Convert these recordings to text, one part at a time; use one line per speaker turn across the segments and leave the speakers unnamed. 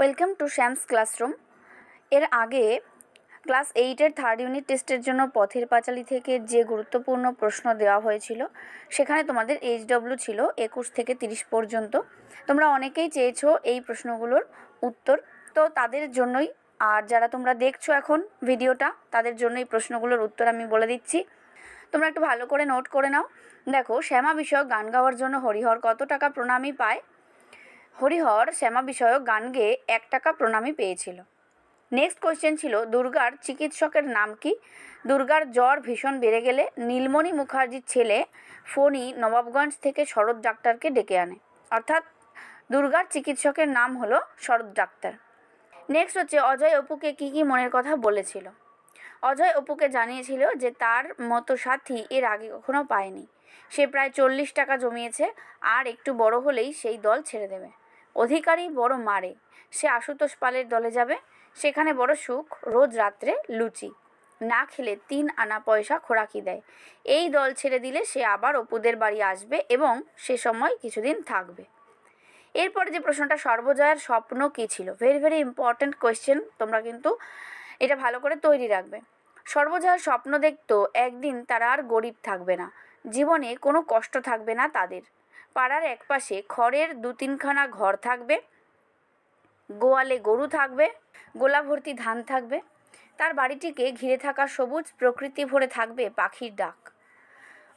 Welcome to Shyam's classroom এর আগে class এইটের থার্ড ইউনিট টেস্টের জন্য পথের পাঁচালী থেকে যে গুরুত্বপূর্ণ প্রশ্ন দেওয়া হয়েছিল, সেখানে তোমাদের এইচডব্লিউ ছিল একুশ থেকে তিরিশ পর্যন্ত। তোমরা অনেকেই চেয়েছো এই প্রশ্নগুলোর উত্তর। তো তাদের জন্যই, আর যারা তোমরা দেখছ এখন ভিডিওটা, তাদের জন্য এই প্রশ্নগুলোর উত্তর আমি বলে দিচ্ছি। তোমরা একটু ভালো করে নোট করে নাও। দেখো, শ্যামা বিষয়ক গান গাওয়ার জন্য হরিহর কত টাকা প্রণামী পায়? হরিহর শ্যামা বিষয়ক গান গেয়ে এক টাকা প্রণামী পেয়েছিল। নেক্সট কোয়েশ্চেন ছিল, দুর্গার চিকিৎসকের নাম কি? দুর্গার জ্বর ভীষণ বেড়ে গেলে নীলমণি মুখার্জির ছেলে ফণি নবাবগঞ্জ থেকে শরৎ ডাক্তারকে ডেকে আনে। অর্থাৎ দুর্গার চিকিৎসকের নাম হলো শরৎ ডাক্তার। নেক্সট হচ্ছে, অজয় অপুকে কী কী মনের কথা বলেছিল? অজয় অপুকে জানিয়েছিল যে তার মতো সাথী এর আগে কখনো পায়নি। সে প্রায় চল্লিশ টাকা জমিয়েছে, আর একটু বড় হলেই সেই দল ছেড়ে দেবে। অধিকারী বড় মারে। সে আশুতোষ পালের দলে যাবে। সেখানে বড় সুখ, রোজ রাত্রে লুচি। না খেলে তিন আনা পয়সা খোরাকি দেয়। এই দল ছেড়ে দিলে সে আবার অপুদের বাড়ি আসবে এবং সে সময় কিছুদিন থাকবে। এরপরে যে প্রশ্নটা সর্বজয়ার স্বপ্ন কী ছিল? ভেরি ভেরি ইম্পর্ট্যান্ট কোয়েশ্চেন তোমরা কিন্তু এটা ভালো করে তৈরি রাখবে। সর্বজয়ার স্বপ্ন দেখতো, একদিন তারা আর গরিব থাকবে না। জীবনে কোনো কষ্ট থাকবে না তাদের। পাড়ার একপাশে খড়ের দু তিনখানা ঘর থাকবে, গোয়ালে গরু থাকবে গোলা ভর্তি ধান থাকবে। তার বাড়িটিকে ঘিরে থাকা সবুজ প্রকৃতি ভরে থাকবে পাখির ডাক।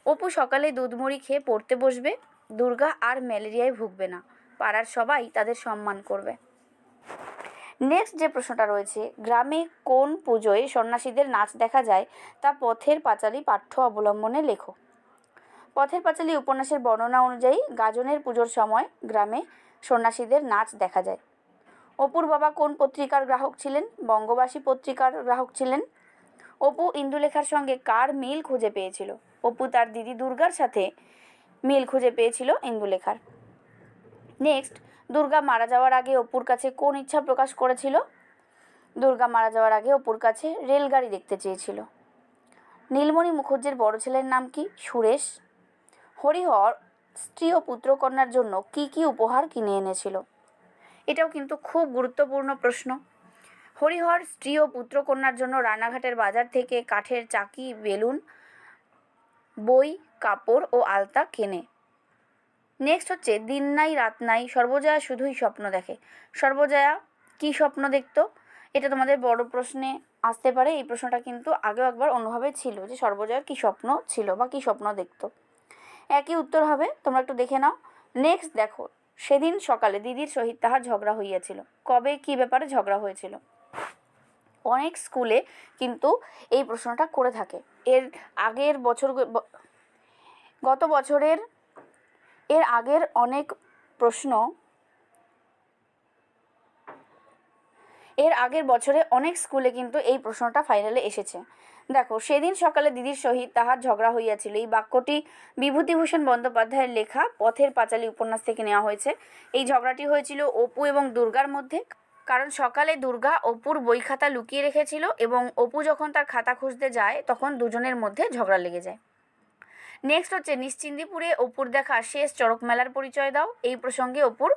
অপু সকালে দুধমুড়ি খেয়ে পড়তে বসবে, দুর্গা আর ম্যালেরিয়ায় ভুগবে না, পাড়ার সবাই তাদের সম্মান করবে। নেক্সট যে প্রশ্নটা রয়েছে, গ্রামে কোন পুজোয় সন্ন্যাসীদের নাচ দেখা যায় তা পথের পাঁচালী পাঠ্য অবলম্বনে লেখো। পথের পাঁচালী উপন্যাসের বর্ণনা অনুযায়ী গাজনের পুজোর সময় গ্রামে সন্ন্যাসীদের নাচ দেখা যায়। অপুর বাবা কোন পত্রিকার গ্রাহক ছিলেন? বঙ্গবাসী পত্রিকার গ্রাহক ছিলেন? অপু ইন্দুলেখার সঙ্গে কার মিল খুঁজে পেয়েছিল? অপু তার দিদি দুর্গার সাথে মিল খুঁজে পেয়েছিল ইন্দুলেখার। নেক্সট, দুর্গা মারা যাওয়ার আগে অপুর কাছে কোন ইচ্ছা প্রকাশ করেছিল? দুর্গা মারা যাওয়ার আগে অপুর কাছে রেলগাড়ি দেখতে চেয়েছিল। নীলমণি মুখর্জির বড় ছেলের নাম কি? সুরেশ। হরিহর স্ত্রী ও পুত্রকন্যার জন্য কি কি উপহার কিনে এনেছিল? এটাও কিন্তু খুব গুরুত্বপূর্ণ প্রশ্ন। হরিহর স্ত্রী ও পুত্রকন্যার জন্য রানাঘাটের বাজার থেকে কাঠের চাকি, বেলুন, বই, কাপড় ও আলতা কেনে। নেক্সট হচ্ছে, দিন নাই, রাত নাই, সর্বজয়া শুধুই স্বপ্ন দেখে। সর্বজয়া কি স্বপ্ন দেখতো? এটা তোমাদের বড় প্রশ্নে আসতে পারে। এই প্রশ্নটা কিন্তু আগেও একবার অন্যভাবে ছিল যে সর্বজয়ার কী স্বপ্ন ছিল বা কী স্বপ্ন দেখতো। একই উত্তর হবে, তোমরা একটু দেখে নাও। নেক্সট দেখো, সেদিন সকালে দিদির সহিত তাহার ঝগড়া হইয়াছিল। কবে, কি ব্যাপারে ঝগড়া হয়েছিল? অনেক স্কুলে কিন্তু এই প্রশ্নটা করে থাকে। এর আগের বছর গত বছরের, এর আগের অনেক প্রশ্ন, এর আগের বছরে অনেক স্কুলে কিন্তু এই প্রশ্নটা ফাইনালে এসেছে। দেখো, সেদিন সকালে দিদির সহিত তাহার ঝগড়া হইয়াছিল। এই বাক্যটি বিভূতিভূষণ বন্দ্যোপাধ্যায়ের লেখা পথের পাঁচালী উপন্যাস থেকে নেওয়া হয়েছে। এই ঝগড়াটি হয়েছিল অপু এবং দুর্গার মধ্যে। কারণ সকালে দুর্গা অপুর বই খাতা লুকিয়ে রেখেছিল এবং অপু যখন তার খাতা খুঁজতে যায়, তখন দুজনের মধ্যে ঝগড়া লেগে যায়। নেক্সট হচ্ছে, নিশ্চিন্দিপুরে অপুর দেখা শেষ চড়ক মেলার পরিচয় দাও। এই প্রসঙ্গে অপুর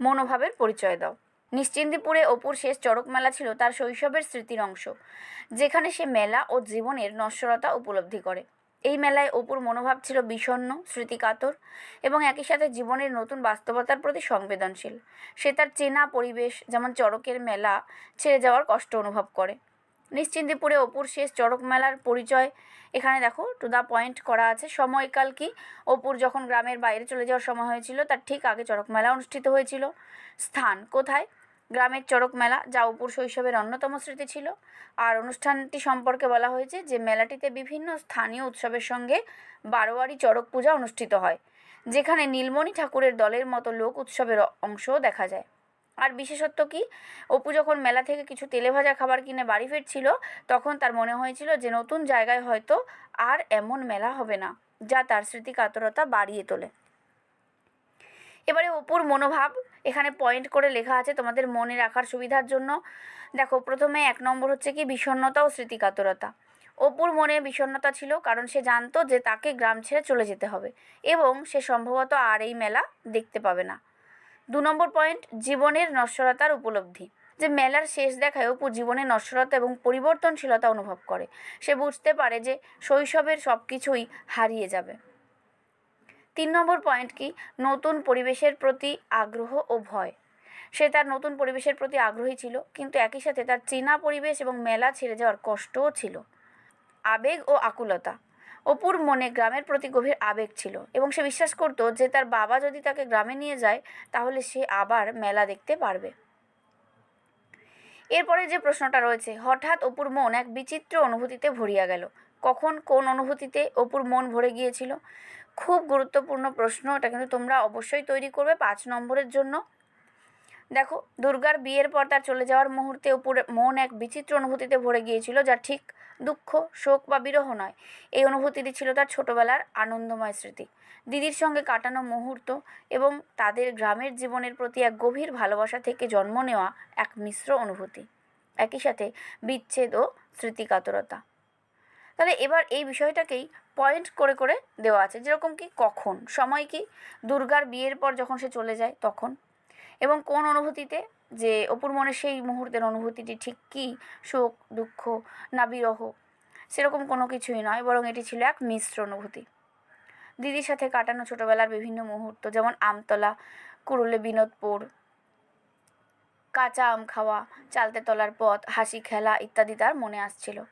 মনোভাবের পরিচয় দাও। নিশ্চিন্দিপুরে অপুর শেষ চড়ক মেলা ছিল তার শৈশবের স্মৃতির অংশ, যেখানে সে মেলা ও জীবনের নশ্বরতা উপলব্ধি করে। এই মেলায় অপুর মনোভাব ছিল বিষণ্ন স্মৃতিকাতর এবং একই সাথে জীবনের নতুন বাস্তবতার প্রতি সংবেদনশীল। সে তার চেনা পরিবেশ, যেমন চড়কের মেলা, ছেড়ে যাওয়ার কষ্ট অনুভব করে। নিশ্চিন্দিপুরে অপুর শেষ চড়ক মেলার পরিচয় এখানে দেখো টু দ্য পয়েন্ট করা আছে। সময়কাল কি? অপুর যখন গ্রামের বাইরে চলে যাওয়ার সময় হয়েছিল, তার ঠিক আগে চড়ক মেলা অনুষ্ঠিত হয়েছিল। স্থান কোথায়? গ্রামের চড়ক মেলা, যা অপুর শৈশবের অন্যতম স্মৃতি ছিল। আর অনুষ্ঠানটি সম্পর্কে বলা হয়েছে যে, মেলাটিতে বিভিন্ন স্থানীয় উৎসবের সঙ্গে বারোয়ারি চড়ক পূজা অনুষ্ঠিত হয়, যেখানে নীলমণি ঠাকুরের দলের মতো লোক উৎসবের অংশও দেখা যায়। আর বিশেষত্ব কি? অপু যখন মেলা থেকে কিছু তেলে ভাজা খাবার কিনে বাড়ি ফিরছিল, তখন তার মনে হয়েছিল যে, নতুন জায়গায় হয়তো আর এমন মেলা হবে না, যা তার স্মৃতি কাতরতা বাড়িয়ে তোলে। এবারে অপুর মনোভাব, এখানে পয়েন্ট করে লেখা আছে তোমাদের মনে রাখার সুবিধার জন্য। দেখো, প্রথমে এক নম্বর হচ্ছে কি, বিষণ্ণতা ও স্মৃতিকাতরতা। অপুর মনে বিষণ্ণতা ছিল কারণ সে জানতো যে তাকে গ্রাম ছেড়ে চলে যেতে হবে এবং সে সম্ভবত আর এই মেলা দেখতে পাবে না। দু নম্বর পয়েন্ট জীবনের নশ্বরতার উপলব্ধি। যে মেলার শেষ দেখায় অপু জীবনের নশ্বরতা এবং পরিবর্তনশীলতা অনুভব করে। সে বুঝতে পারে যে শৈশবের সব কিছুই হারিয়ে যাবে। তিন নম্বর পয়েন্ট কি? নতুন পরিবেশের প্রতি আগ্রহ ও ভয়। সে তার নতুন পরিবেশের প্রতি আগ্রহী ছিল, কিন্তু একই সাথে তার চীনা পরিবেশ এবং মেলা ছেড়ে যাওয়ার কষ্টও ছিল। আবেগ ও আকুলতা। অপুর মনে গ্রামের প্রতি গভীর আবেগ ছিল এবং সে বিশ্বাস করতো যে তার বাবা যদি তাকে গ্রামে নিয়ে যায়, তাহলে সে আবার মেলা দেখতে পারবে। এরপরে যে প্রশ্নটা রয়েছে, হঠাৎ অপুর মন এক বিচিত্র অনুভূতিতে ভরিয়া গেল। কখন কোন অনুভূতিতে অপুর মন ভরে গিয়েছিল? খুব গুরুত্বপূর্ণ প্রশ্ন, এটা কিন্তু তোমরা অবশ্যই তৈরি করবে পাঁচ নম্বরের জন্য। দেখো, দুর্গার বিয়ের পর তার চলে যাওয়ার মুহূর্তে অপুর মন এক বিচিত্র অনুভূতিতে ভরে গিয়েছিল, যা ঠিক দুঃখ, শোক বা বিরহ নয়। এই অনুভূতিটি ছিল তার ছোটবেলার আনন্দময় স্মৃতি। দিদির সঙ্গে কাটানো মুহূর্ত এবং তাদের গ্রামের জীবনের প্রতি এক গভীর ভালোবাসা থেকে জন্ম নেওয়া এক মিশ্র অনুভূতি। একই সাথে বিচ্ছেদ ও স্মৃতিকাতরতা। তাহলে এবার এই বিষয়টাকেই পয়েন্ট করে করে দেওয়া আছে। যেরকম কি কখন? সময় কি? দুর্গার বিয়ের পর যখন সে চলে যায়, তখন? এবং কোন অনুভূতিতে? যে অপুর মনে সেই মুহূর্তের অনুভূতিটি ঠিক কী? শোক, দুঃখ, না বিরহ? সেরকম কোনো কিছুই নয়, বরং এটি ছিল এক মিশ্র অনুভূতি। দিদির সাথে কাটানো ছোটোবেলার বিভিন্ন মুহূর্ত, যেমন আমতলা কুরুলে বিনোদপুর কাঁচা আম খাওয়া, চালতে তলার পথ, হাসি খেলা ইত্যাদি তার মনে আসছিল।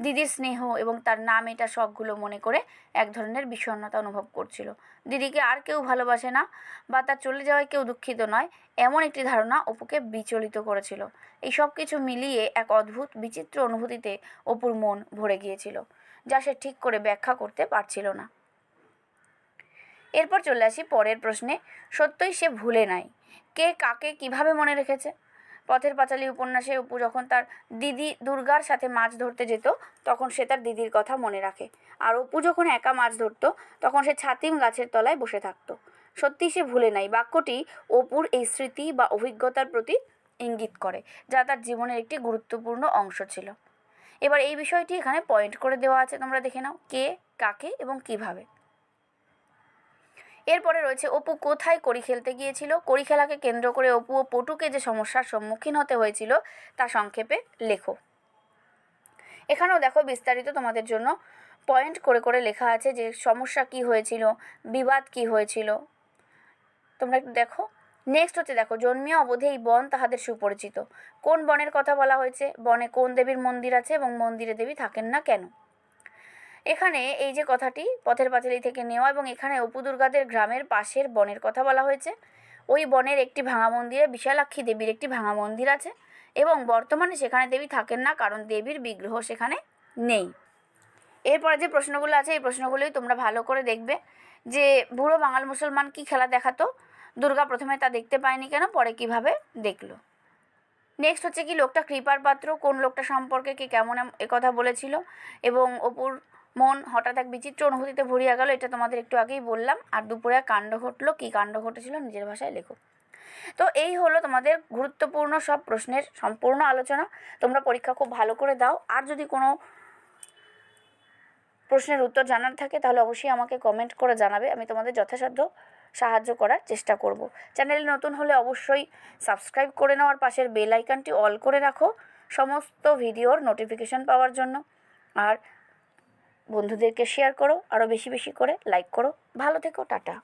দিদির স্নেহ এবং তার নাম এটা শখগুলো মনে করে এক ধরনের বিষণ্ণতা অনুভব করছিল। দিদিকে আর কেউ ভালোবাসে না বা তার চলে যাওয়ায় কেউ দুঃখিত নয়, এমন একটি ধারণা অপুকে বিচলিত করেছিল। এই সব কিছু মিলিয়ে এক অদ্ভুত, বিচিত্র অনুভূতিতে অপুর মন ভরে গিয়েছিল, যা সে ঠিক করে ব্যাখ্যা করতে পারছিল না। এরপর চলে আসি পরের প্রশ্নে, সত্যই সে ভুলে নাই। কে কাকে কীভাবে মনে রেখেছে? পথের পাঁচালী উপন্যাসে অপু যখন তার দিদি দুর্গার সাথে মাছ ধরতে যেত, তখন সে তার দিদির কথা মনে রাখে। আর অপু যখন একা মাছ ধরতো, তখন সে ছাতিম গাছের তলায় বসে থাকতো। সত্যি সে ভুলে নাই, বাক্যটি অপুর এই স্মৃতি বা অভিজ্ঞতার প্রতি ইঙ্গিত করে, যা তার জীবনের একটি গুরুত্বপূর্ণ অংশ ছিল। এবার এই বিষয়টি এখানে পয়েন্ট করে দেওয়া আছে, তোমরা দেখে নাও, কে, কাকে এবং কীভাবে। এরপরে রয়েছে, অপু কোথায় কড়ি খেলতে গিয়েছিল? কড়ি খেলাকে কেন্দ্র করে অপু ও পটুকে যে সমস্যার সম্মুখীন হতে হয়েছিল, তা সংক্ষেপে লেখো। এখানেও দেখো বিস্তারিত তোমাদের জন্য পয়েন্ট করে করে লেখা আছে যে সমস্যা কি হয়েছিল, বিবাদ কি হয়েছিল। তোমরা একটু দেখো। নেক্সট হচ্ছে দেখো, জন্মিয়া অবধি এই বন তাহাদের সুপরিচিত। কোন বনের কথা বলা হয়েছে? বনে কোন দেবীর মন্দির আছে এবং মন্দিরে দেবী থাকেন না কেন? এখানে এই যে কথাটি পথের পাঁচালী থেকে নেওয়া এবং এখানে অপু দুর্গাদের গ্রামের পাশের বনের কথা বলা হয়েছে। ওই বনের একটি ভাঙা মন্দিরে বিশালাক্ষী দেবীর একটি ভাঙা মন্দির আছে এবং বর্তমানে সেখানে দেবী থাকেন না কারণ দেবীর বিগ্রহ সেখানে নেই। এরপরে যে প্রশ্নগুলো আছে, এই প্রশ্নগুলোই তোমরা ভালো করে দেখবে যে বুড়ো বাঙাল মুসলমান কি খেলা দেখাতো? দুর্গা প্রথমে তা দেখতে পায়নি কেন? পরে কীভাবে দেখল? নেক্সট হচ্ছে কি, লোকটা কৃপার পাত্র, কোন লোকটা সম্পর্কে কে কেমন একথা বলেছিল এবং অপুর মন হঠাৎ এক বিচিত্র অনুভূতিতে ভরিয়া গেল, এটা তোমাদের একটু আগেই বললাম। আর দুপুরে কাণ্ড ঘটলো, কী কাণ্ড ঘটেছিল নিজের ভাষায় লেখো। তো এই হলো তোমাদের গুরুত্বপূর্ণ সব প্রশ্নের সম্পূর্ণ আলোচনা। তোমরা পরীক্ষা খুব ভালো করে দাও। আর যদি কোনো প্রশ্নের উত্তর জানার থাকে, তাহলে অবশ্যই আমাকে কমেন্ট করে জানাবে। আমি তোমাদের যথাসাধ্য সাহায্য করার চেষ্টা করব। চ্যানেল নতুন হলে অবশ্যই সাবস্ক্রাইব করে নেওয়ার পাশের বেল আইকনটি অল করে রাখো। সমস্ত ভিডিওর নোটিফিকেশন পাওয়ার জন্য। আর বন্ধুদেরকে শেয়ার করো আরও বেশি বেশি করে লাইক করো। ভালো থেকো টাটা।